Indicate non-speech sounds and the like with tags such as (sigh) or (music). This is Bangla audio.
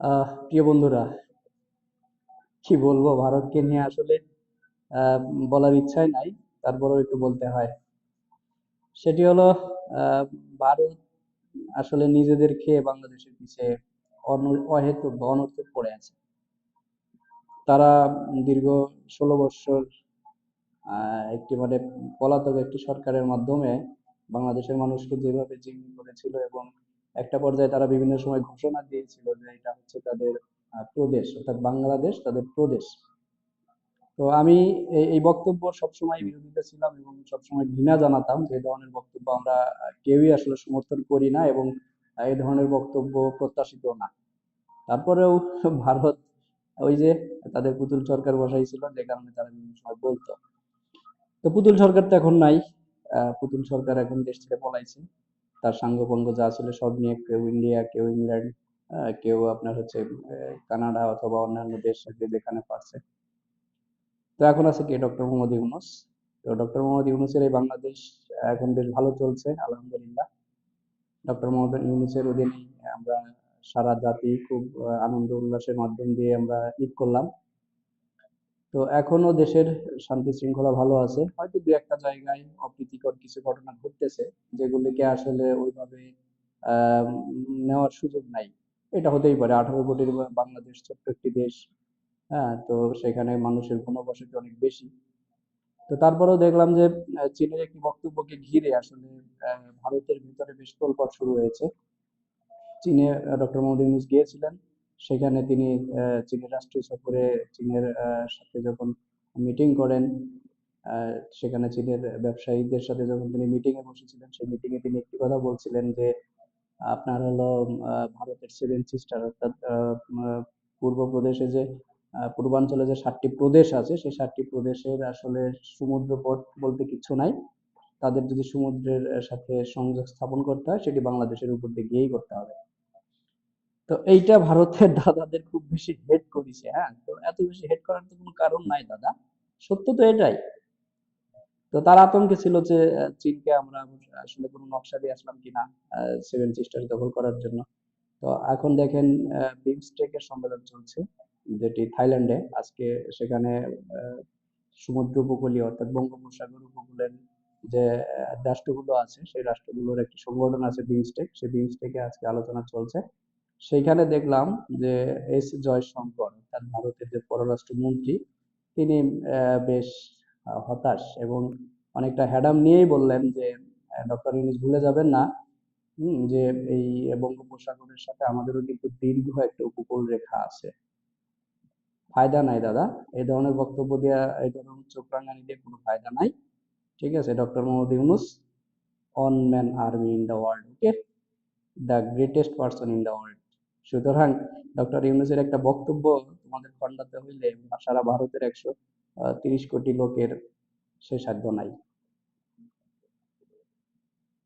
প্রিয় বন্ধুরা, কি বলব? ভারতকে নিয়ে আসলে বলার ইচ্ছাই নাই, তারপরেও একটু বলতে হয়। সেটি হলো ভারত আসলে নিজেদের খেয়ে বাংলাদেশের পিছে অন- অহেতুক বা অনর্থক পড়ে আছে। তারা দীর্ঘ ষোলো বৎসর একটি মানে পলাতক একটি সরকারের মাধ্যমে বাংলাদেশের মানুষকে যেভাবে জিম্মি করেছিল এবং একটা পর্যায়ে তারা বিভিন্ন সময় ঘোষণা দিয়েছিল যে এটা হচ্ছে তাদের প্রদেশ, অর্থাৎ বাংলাদেশ তাদের প্রদেশ। তো আমি এই বক্তব্য সবসময় বিরোধিতা ছিলাম এবং সবসময় ঘৃণা জানাতাম যে ধরনের বক্তব্য আমরা কেউই আসলে সমর্থন করি না এবং এই ধরনের বক্তব্য প্রত্যাশিত না। তারপরেও (laughs) ভারত ওই যে তাদের পুতুল সরকার বসাইছিল, যে কারণে তারা বিভিন্ন সময় বলতো। তো পুতুল সরকার তো এখন নাই পুতুল সরকার এখন দেশ ছেড়ে পলাইছে। তার সাঙ্গপাঙ্গ যা ছিল সব নিয়ে কেউ ইন্ডিয়া, কেউ ইংল্যান্ড কেউ আপনার হচ্ছে কানাডা অথবা অন্যান্য দেশ যেখানে পারছে। তো এখন আছে কি? ডক্টর মোহাম্মদ ইউনুস। তো ডক্টর মোহাম্মদ ইউনুসের এই বাংলাদেশ এখন বেশ ভালো চলছে, আলহামদুলিল্লাহ। ডক্টর মোহাম্মদ ইউনুসের অধীনে আমরা সারা জাতি খুব আনন্দ, উল্লাসের মাধ্যম দিয়ে আমরা ঈদ করলাম। তো এখনও দেশের শান্তি শৃঙ্খলা ভালো আছে। হয়তো দু একটা জায়গায় অপ্রীতিকর কিছু ঘটনা ঘটতেছে, যেগুলিকে আসলে ওইভাবে নেওয়ার সুযোগ নাই। এটা হতেই পারে, আঠারো কোটির বাংলাদেশ ছোট্ট একটি দেশ হ্যাঁ তো সেখানে মানুষের ঘনবসতি অনেক বেশি। তো তারপরেও দেখলাম যে চীনের একটি বক্তব্যকে ঘিরে আসলে ভারতের ভিতরে বেশ তোলপাড় শুরু হয়েছে। চীনে ডক্টর মোহাম্মদ ইউনূস গিয়েছিলেন। সেখানে তিনি চীনের রাষ্ট্রীয় সফরে চীনের সাথে যখন মিটিং করেন সেখানে চীনের ব্যবসায়ীদের সাথে যখন তিনি মিটিং এ বসেছিলেন, সেই মিটিং এ তিনি একটি কথা বলছিলেন যে, আপনার হলো ভারতের সেভেন সিস্টার অর্থাৎ পূর্ব প্রদেশে যে পূর্বাঞ্চলে যে সাতটি প্রদেশ আছে, সেই সাতটি প্রদেশের আসলে সমুদ্রপথ বলতে কিছু নাই। তাদের যদি সমুদ্রের সাথে সংযোগ স্থাপন করতে হয়, সেটি বাংলাদেশের উপর দিয়ে গিয়েই করতে হবে। তো এইটা ভারতের দাদাদের খুব বেশি হেট করেছে হ্যাঁ? তো এত বেশি হেট করার তো কোনো কারণ নাই দাদা। সত্য তো এটাই। তো তার আতঙ্কে ছিল যে চীনকে আমরা আসলে কোনো নকশা দিয়ে আসলাম কিনা সেভেন সিস্টার দখল করার জন্য। তো এখন দেখেন বিমস্টেকের সম্মেলন চলছে, যেটি থাইল্যান্ডে। আজকে সেখানে সমুদ্র উপকূলীয় অর্থাৎ বঙ্গোপসাগর উপকূলের যে রাষ্ট্রগুলো আছে, সেই রাষ্ট্রগুলোর একটি সংগঠন আছে বিমস্টেক। সেই বিমস্টেকে আজকে আলোচনা চলছে। সেইখানে দেখলাম যে এস জয়শঙ্কর অর্থাৎ ভারতের যে পররাষ্ট্রমন্ত্রী তিনি আহ, বেশ হতাশ এবং অনেকটা হ্যাডাম নিয়েই বললেন যে ডক্টর ইউনূস ভুলে যাবেন না যে এই বঙ্গোপসাগরের সাথে আমাদেরও কিন্তু দীর্ঘ একটা উপকূল রেখা আছে। ফায়দা নাই দাদা এই ধরনের বক্তব্য দেওয়া এই ধরনের চোখ রাঙানি দিয়ে কোনো ফায়দা নাই ঠিক আছে? Doctor Mohammad Yunus one man army in the world okay? The greatest person in the world. সুতরাং ডক্টর ইউনুসের একটা বক্তব্য তোমাদের খণ্ডাতে হইলে সারা ভারতের একশো তিরিশ কোটি লোকের সে সাধ্য নাই।